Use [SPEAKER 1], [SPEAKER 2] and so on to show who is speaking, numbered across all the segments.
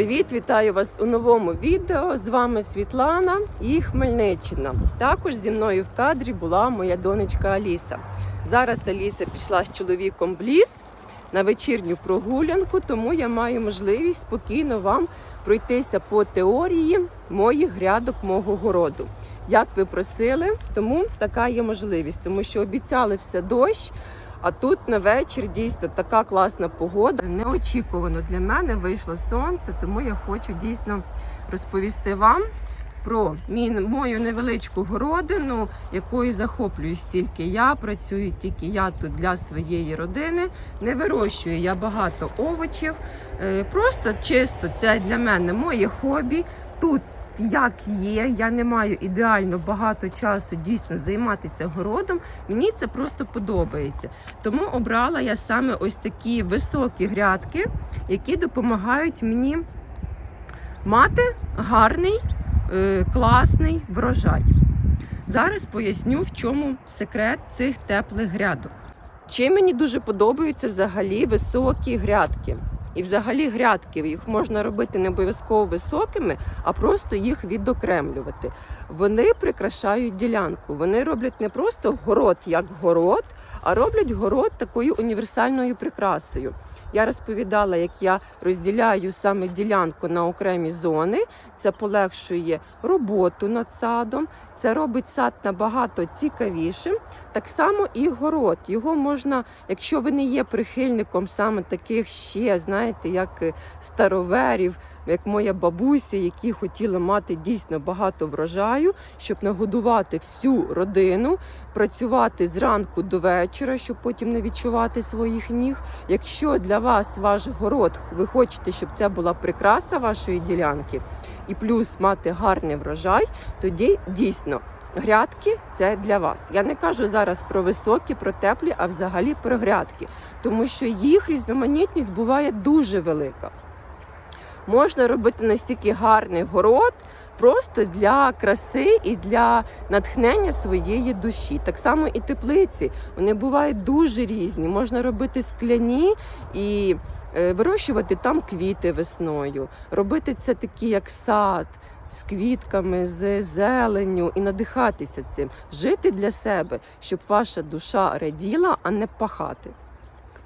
[SPEAKER 1] привіт! Вітаю вас у новому відео. З вами Світлана і Хмельниччина. Також зі мною в кадрі була моя донечка Аліса. Зараз Аліса пішла з чоловіком в ліс на вечірню прогулянку, тому я маю можливість спокійно вам пройтися по теорії моїх грядок мого городу. Як ви просили, тому така є можливість, тому що обіцяли все дощ. А тут на вечір дійсно така класна погода. Неочікувано для мене вийшло сонце, тому я хочу дійсно розповісти вам про мій, мою невеличку городину, якою захоплююсь тільки я. Працюю тільки я тут для своєї родини. Не вирощую я багато овочів. Е, Просто чисто це для мене моє хобі. Тут як є, я не маю ідеально багато часу дійсно займатися городом. Мені це просто подобається. Тому обрала я саме ось такі високі грядки, які допомагають мені мати гарний, е, класний врожай. Зараз поясню, в чому секрет цих теплих грядок. Чим мені дуже подобаються взагалі високі грядки. І взагалі грядки їх можна робити не обов'язково високими, а просто їх відокремлювати. Вони прикрашають ділянку. Вони роблять не просто город як город, а роблять город такою універсальною прикрасою. Я розповідала, як я розділяю саме ділянку на окремі зони. Це полегшує роботу над садом, це робить сад набагато цікавішим. Так само і город. Його можна, якщо ви не є прихильником саме таких ще, знаєте, як е, староверів, як моя бабуся, які хотіли мати дійсно багато врожаю, щоб нагодувати всю родину, працювати зранку до вечора, щоб потім не відчувати своїх ніг. Якщо для вас ваш город, ви хочете, щоб це була прикраса вашої ділянки, і плюс мати гарний врожай, тоді дійсно. Грядки це для вас. Я не кажу зараз про високі, про теплі, а взагалі про грядки, тому що їх різноманітність буває дуже велика. Можна робити настільки гарний город просто для краси і для натхнення своєї душі. Так само і теплиці. Вони бувають дуже різні. Можна робити скляні і е, вирощувати там квіти весною, робити це такі, як сад з квітками, з зеленню і надихатися цим, жити для себе, щоб ваша душа раділа, а не пахати.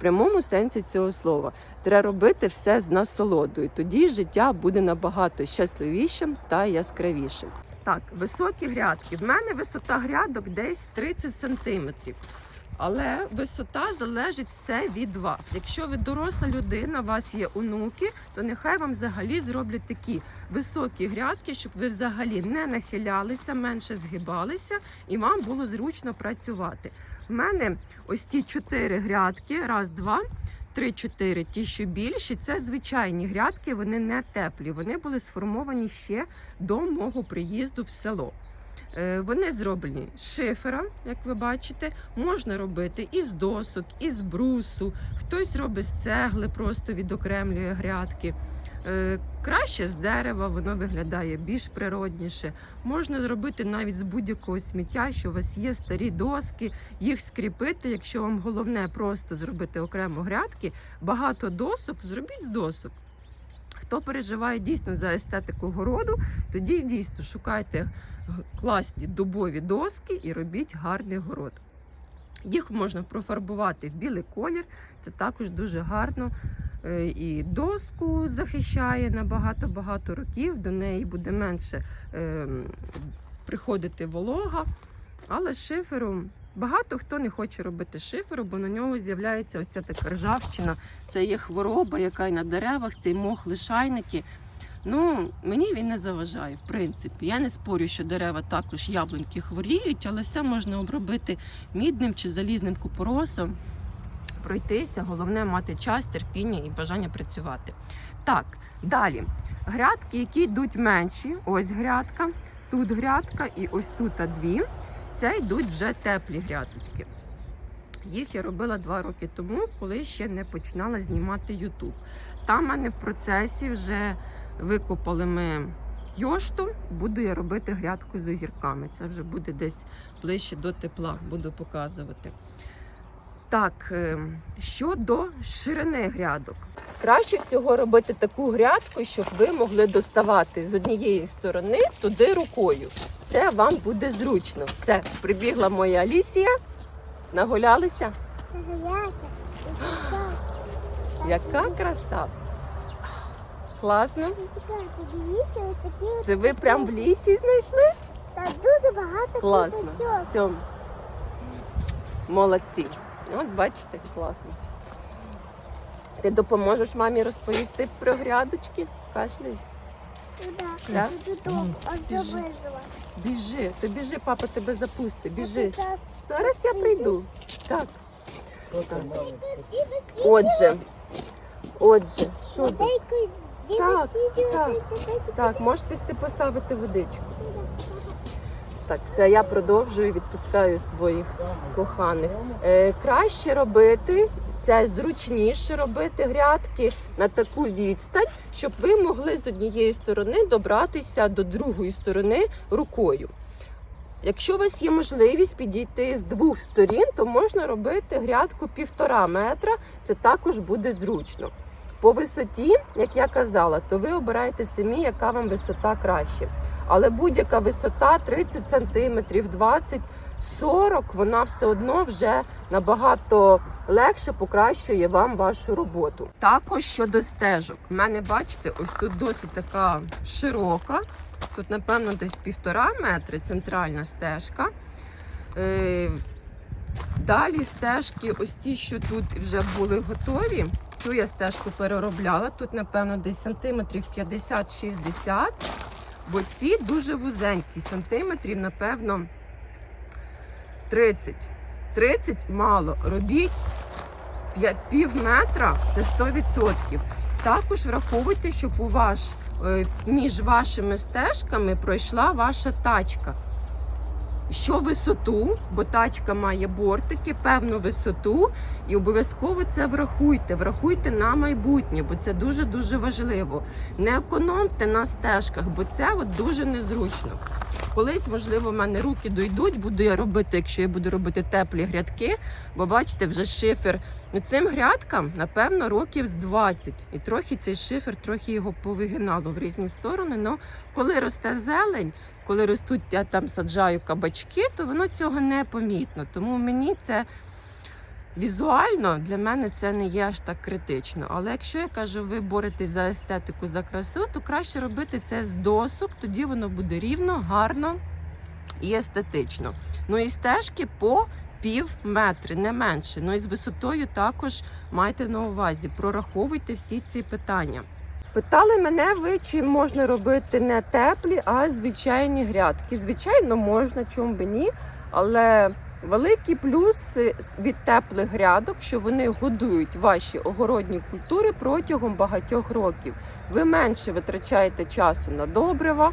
[SPEAKER 1] Прямому сенсі цього слова треба робити все з насолодою. Тоді життя буде набагато щасливішим та яскравішим. Так, високі грядки. В мене висота грядок десь 30 сантиметрів. Але висота залежить все від вас. Якщо ви доросла людина, у вас є онуки, то нехай вам взагалі зроблять такі високі грядки, щоб ви взагалі не нахилялися, менше згибалися і вам було зручно працювати. У мене ось ті чотири грядки, раз, два. Три-чотири, ті, що більші, це звичайні грядки, вони не теплі. Вони були сформовані ще до мого приїзду в село. Е, Вони зроблені з шифера, як ви бачите. Можна робити із досок, із брусу. Хтось робить з цегли, просто відокремлює грядки. Е, Краще з дерева, воно виглядає більш природніше. Можна зробити навіть з будь-якого сміття, що у вас є старі доски, їх скріпити. Якщо вам головне просто зробити окремо грядки, багато досок, зробіть з досок. Хто переживає дійсно за естетику городу, тоді дійсно шукайте класні дубові доски і робіть гарний город. Їх можна профарбувати в білий колір, це також дуже гарно. Е, І доску захищає на багато-багато років, до неї буде менше е, приходити волога. Але з шифером багато хто не хоче робити шиферу, бо на нього з'являється ось ця така ржавчина. Це є хвороба, яка й на деревах, цей мох лишайники. Ну, мені він не заважає, в принципі. Я не спорю, що дерева також яблуньки хворіють, але все можна обробити мідним чи залізним купоросом, пройтися. Головне мати час, терпіння і бажання працювати. Так, далі. Грядки, які йдуть менші, ось грядка, тут грядка і ось тут дві. Це йдуть вже теплі грядочки. Їх я робила два роки тому, коли ще не починала знімати YouTube. Там в мене в процесі вже викопали ми йошту, буду я робити грядку з огірками. Це вже буде десь ближче до тепла, буду показувати. Так, е, щодо ширини грядок. Краще всього робити таку грядку, щоб ви могли доставати з однієї сторони туди рукою. Це вам буде зручно. Все, прибігла моя Алісія. Нагулялися.
[SPEAKER 2] Нагулялася.
[SPEAKER 1] Яка краса! Класно. Це ви прям в лісі знайшли?
[SPEAKER 2] Та дуже багато
[SPEAKER 1] Класно. Цьому. Молодці. От бачите, класно. Ти допоможеш мамі розповісти про грядочки? Кашляєш? Да? Біжи. Біжи, то біжи, папа тебе запустить. Біжи.
[SPEAKER 2] Зараз
[SPEAKER 1] я прийду. Так. Отже, отже, що тут? Так, так. Так, можеш пісти поставити водичку. Так, все, я продовжую, відпускаю своїх коханих. Е, краще робити, це зручніше робити грядки на таку відстань, щоб ви могли з однієї сторони добратися до другої сторони рукою. Якщо у вас є можливість підійти з двох сторін, то можна робити грядку півтора метра. Це також буде зручно. По висоті, як я казала, то ви обираєте самі, яка вам висота краще. Але будь-яка висота 30 см, 20 40, вона все одно вже набагато легше покращує вам вашу роботу. Також щодо стежок, в мене бачите, ось тут досить така широка. Тут, напевно, десь півтора метри центральна стежка. Далі стежки, ось ті, що тут вже були готові. Цю я стежку переробляла. Тут, напевно, десь сантиметрів 50-60, бо ці дуже вузенькі, сантиметрів, напевно, 30. 30 мало. Робіть пів метра це 100%. Також враховуйте, щоб у ваш, е, між вашими стежками пройшла ваша тачка. Що висоту, бо тачка має бортики, певну висоту, і обов'язково це врахуйте. Врахуйте на майбутнє, бо це дуже дуже важливо. Не економте на стежках, бо це от дуже незручно. Колись, можливо, в мене руки дойдуть, буду я робити, якщо я буду робити теплі грядки. Бо бачите, вже шифер. Ну цим грядкам, напевно, років з 20. І трохи цей шифер, трохи його повигинало в різні сторони. Ну, коли росте зелень, коли ростуть, я там саджаю кабачки, то воно цього не помітно. Тому мені це візуально для мене це не є аж так критично. Але якщо я кажу, ви боретесь за естетику, за красу, то краще робити це з досок, тоді воно буде рівно, гарно і естетично. Ну і стежки по пів метри, не менше. Ну і з висотою також майте на увазі, прораховуйте всі ці питання. Питали мене ви, чи можна робити не теплі, а звичайні грядки. Звичайно, можна, чому би ні. Але великий плюс від теплих грядок, що вони годують ваші огородні культури протягом багатьох років. Ви менше витрачаєте часу на добрива,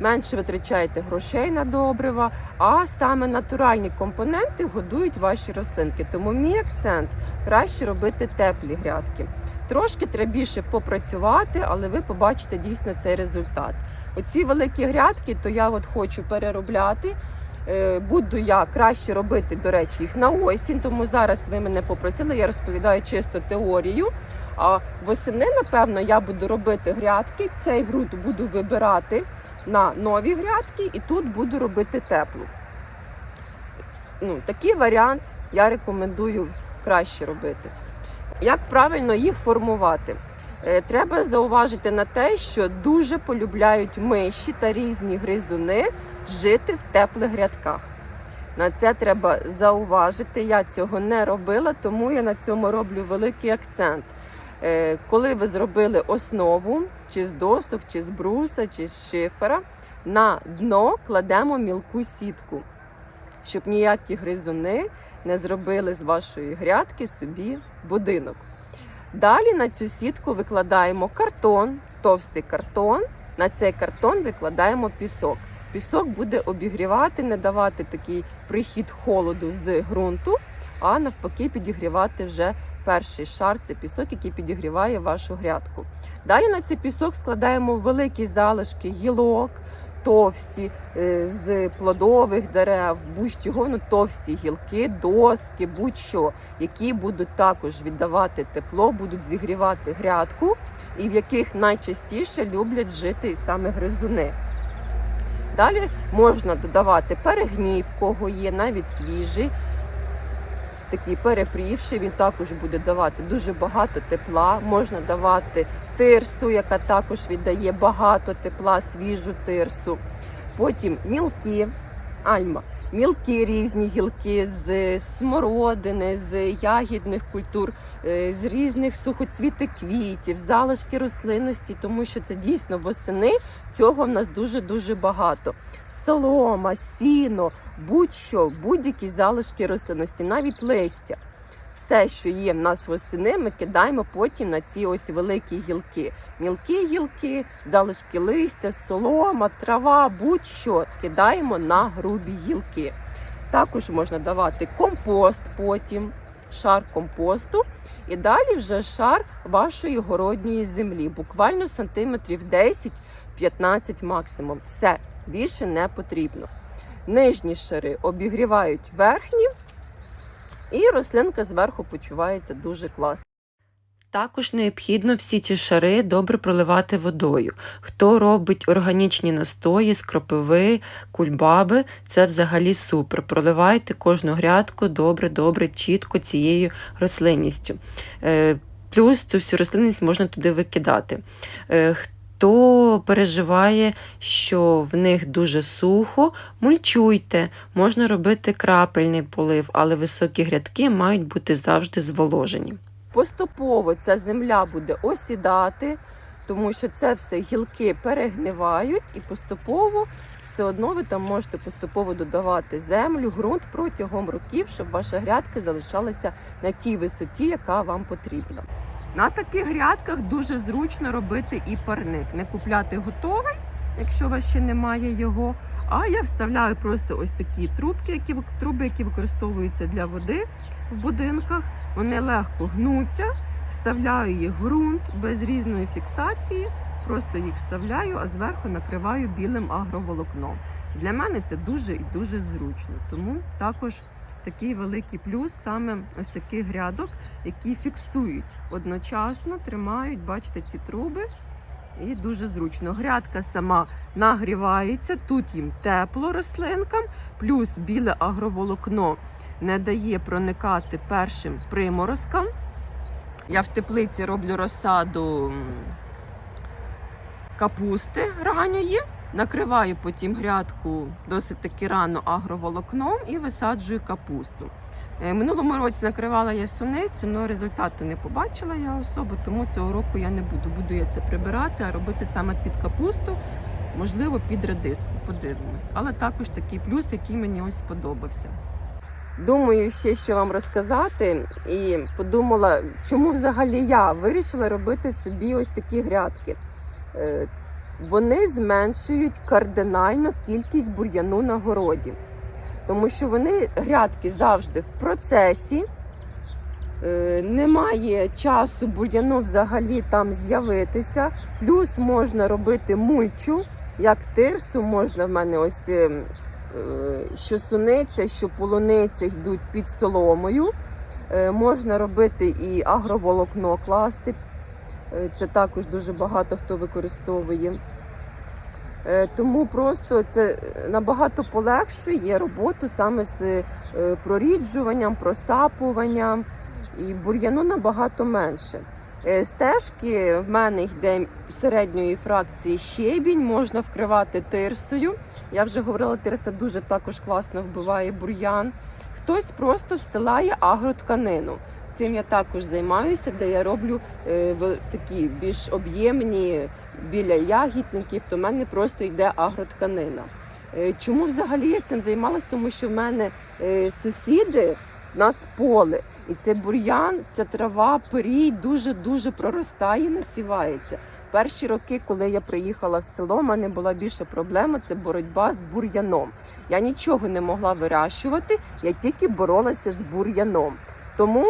[SPEAKER 1] менше витрачаєте грошей на добрива, а саме натуральні компоненти годують ваші рослинки. Тому мій акцент краще робити теплі грядки. Трошки треба більше попрацювати, але ви побачите дійсно цей результат. Оці великі грядки, то я от хочу переробляти. Е, Буду я краще робити, до речі, їх на осінь, тому зараз ви мене попросили, я розповідаю чисто теорію. А восени, напевно, я буду робити грядки. Цей ґрунт буду вибирати на нові грядки, і тут буду робити теплу. Ну, такий варіант я рекомендую краще робити. Як правильно їх формувати? Е, Треба зауважити на те, що дуже полюбляють миші та різні гризуни жити в теплих грядках. На це треба зауважити. Я цього не робила, тому я на цьому роблю великий акцент. Е, Коли ви зробили основу, чи з досок, чи з бруса, чи з шифера, на дно кладемо мілку сітку, щоб ніякі гризуни не зробили з вашої грядки собі будинок. Далі на цю сітку викладаємо картон, товстий картон. На цей картон викладаємо пісок. Пісок буде обігрівати, не давати такий прихід холоду з ґрунту, а навпаки, підігрівати вже перший шар це пісок, який підігріває вашу грядку. Далі на цей пісок складаємо великі залишки гілок, товсті е, з плодових дерев, будь-чого, ну товсті гілки, доски, будь-що, які будуть також віддавати тепло, будуть зігрівати грядку, і в яких найчастіше люблять жити саме гризуни. Далі можна додавати перегній, в кого є навіть свіжий, такий перепрівший, він також буде давати дуже багато тепла. Можна давати тирсу, яка також віддає багато тепла, свіжу тирсу. Потім мілкі, альма, мілкі різні гілки з смородини, з ягідних культур, е, з різних сухоцвіти квітів, залишки рослинності, тому що це дійсно восени цього в нас дуже дуже багато. Солома, сіно, будь-що, будь-які залишки рослинності, навіть листя. Все, що є в нас восени, ми кидаємо потім на ці ось великі гілки. Мілкі гілки, залишки листя, солома, трава, будь-що кидаємо на грубі гілки. Також можна давати компост потім, шар компосту. І далі вже шар вашої городньої землі, буквально сантиметрів 10-15 максимум. Все, більше не потрібно. Нижні шари обігрівають верхні, і рослинка зверху почувається дуже класно. Також необхідно всі ці шари добре проливати водою. Хто робить органічні настої з кропиви, кульбаби, це взагалі супер. Проливайте кожну грядку добре, добре, чітко цією рослинністю. Е, Плюс цю всю рослинність можна туди викидати. Хто переживає, що в них дуже сухо, мульчуйте, можна робити крапельний полив, але високі грядки мають бути завжди зволожені. Поступово ця земля буде осідати, тому що це все гілки перегнивають, і поступово все одно ви там можете поступово додавати землю, ґрунт протягом років, щоб ваша грядка залишалася на тій висоті, яка вам потрібна. На таких грядках дуже зручно робити і парник. Не купляти готовий, якщо у вас ще немає його. А я вставляю просто ось такі трубки, які труби, які використовуються для води в будинках. Вони легко гнуться, вставляю їх в ґрунт без різної фіксації. Просто їх вставляю, а зверху накриваю білим агроволокном. Для мене це дуже і дуже зручно. Тому також такий великий плюс саме ось таких грядок, які фіксують одночасно, тримають, бачите, ці труби. І дуже зручно. Грядка сама нагрівається, тут їм тепло рослинкам, плюс біле агроволокно не дає проникати першим приморозкам. Я в теплиці роблю розсаду капусти ранньої, накриваю потім грядку досить таки рано агроволокном і висаджую капусту. Е, Минулому році накривала я суницю, але результату не побачила я особо, тому цього року я не буду. Буду я це прибирати, а робити саме під капусту, можливо, під редиску. Подивимось. Але також такий плюс, який мені ось сподобався. Думаю, ще що вам розказати, і подумала, чому взагалі я вирішила робити собі ось такі грядки. Вони зменшують кардинально кількість бур'яну на городі тому що вони грядки завжди в процесі. Е, Немає часу бур'яну взагалі там з'явитися. Плюс можна робити мульчу, як тирсу, можна в мене ось е, е, що суниця, що полуниця йдуть під соломою. Можна робити і агроволокно класти. Е, Це також дуже багато хто використовує. Е, Тому просто це набагато полегшує роботу саме з е, проріджуванням, просапуванням і бур'яну набагато менше. Е, Стежки в мене йде середньої фракції щебінь, можна вкривати тирсою. Я вже говорила, тирса дуже також класно вбиває бур'ян. Хтось просто встилає агротканину. Цим я також займаюся, де я роблю е, такі більш об'ємні біля ягідників, то в мене просто йде агротканина. Е, Чому взагалі я цим займалась? Тому що в мене е, сусіди, в нас поле, і це бур'ян, ця трава, пирій дуже-дуже проростає, насівається. Перші роки, коли я приїхала в село, в мене була більша проблема це боротьба з бур'яном. Я нічого не могла вирощувати, я тільки боролася з бур'яном. Тому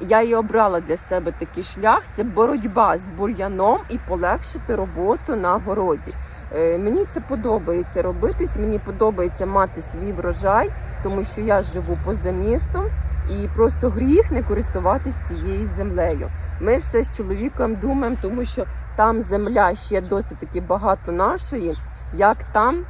[SPEAKER 1] Я і обрала для себе такий шлях: це боротьба з бур'яном і полегшити роботу на городі. Е, Мені це подобається робитись. Мені подобається мати свій врожай, тому що я живу поза містом і просто гріх не користуватись цією землею. Ми все з чоловіком думаємо, тому що там земля ще досить таки багато нашої. Як там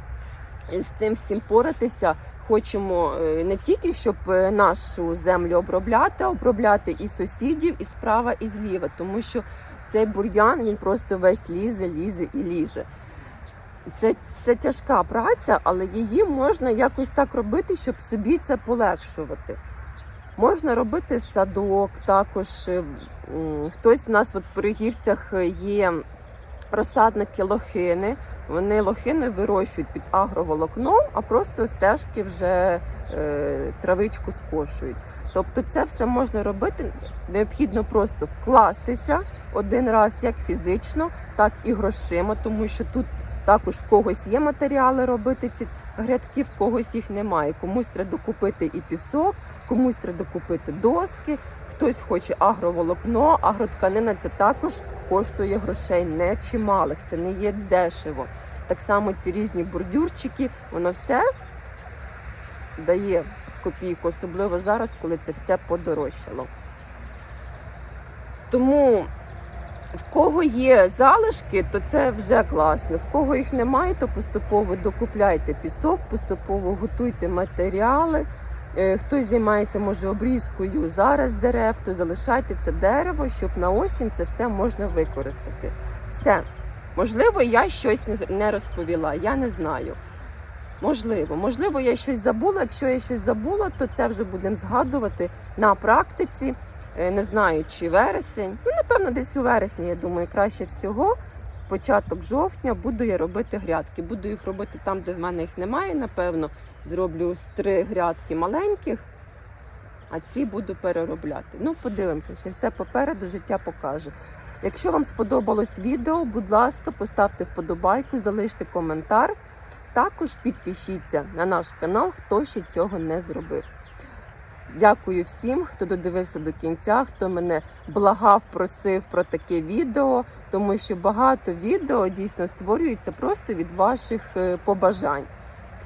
[SPEAKER 1] з цим всім поратися? Хочемо е, не тільки щоб е, нашу землю обробляти, а обробляти і сусідів, і справа, і зліва, тому що цей бур'ян він просто весь лізе, лізе і лізе. Це, це тяжка праця, але її можна якось так робити, щоб собі це полегшувати. Можна робити садок, також е, хтось у нас от в Перегівцях є розсадники лохини. Вони лохини вирощують під агроволокном, а просто стежки вже е, травичку скошують. Тобто це все можна робити. Необхідно просто вкластися один раз як фізично, так і грошима, тому що тут також в когось є матеріали робити ці грядки, в когось їх немає. Комусь треба докупити і пісок, комусь треба докупити доски, хтось хоче агроволокно, агротканина це також коштує грошей не чималих, це не є дешево. Так само ці різні бордюрчики, воно все дає копійку, особливо зараз, коли це все подорожчало. Тому в кого є залишки, то це вже класно. В кого їх немає, то поступово докупляйте пісок, поступово готуйте матеріали. Е, Хтось займається може обрізкою зараз дерев, то залишайте це дерево, щоб на осінь це все можна використати. Все. Можливо, я щось не розповіла, я не знаю. Можливо, можливо, я щось забула. Якщо я щось забула, то це вже будемо згадувати на практиці. Е, Не знаю, чи вересень. Ну, напевно, десь у вересні, я думаю, краще всього. Початок жовтня буду я робити грядки. Буду їх робити там, де в мене їх немає. Напевно, зроблю з три грядки маленьких, а ці буду переробляти. Ну, подивимося, ще все попереду життя покаже. Якщо вам сподобалось відео, будь ласка, поставте вподобайку, залиште коментар. Також підпишіться на наш канал, хто ще цього не зробив. Дякую всім, хто додивився до кінця, хто мене благав, просив про таке відео, тому що багато відео дійсно створюється просто від ваших е, побажань.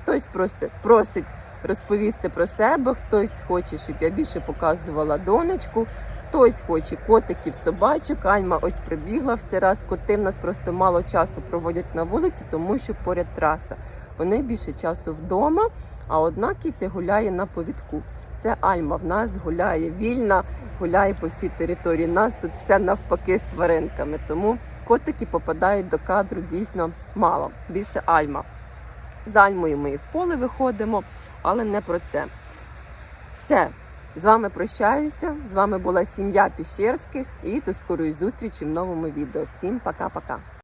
[SPEAKER 1] Хтось просто просить розповісти про себе, хтось хоче, щоб я більше показувала донечку, хтось хоче котиків, собачок. Альма ось прибігла в цей раз. Коти в нас просто мало часу проводять на вулиці, тому що поряд траса. Вони більше часу вдома, а одна киця гуляє на повідку. Це Альма в нас гуляє вільна, гуляє по всій території. Нас тут все навпаки з тваринками. Тому котики попадають до кадру дійсно мало. Більше Альма. З Альмою ми і в поле виходимо, але не про це. Все. З вами прощаюся. З вами була сім'я Піщерських і до скорої зустрічі в новому відео. Всім пока-пока.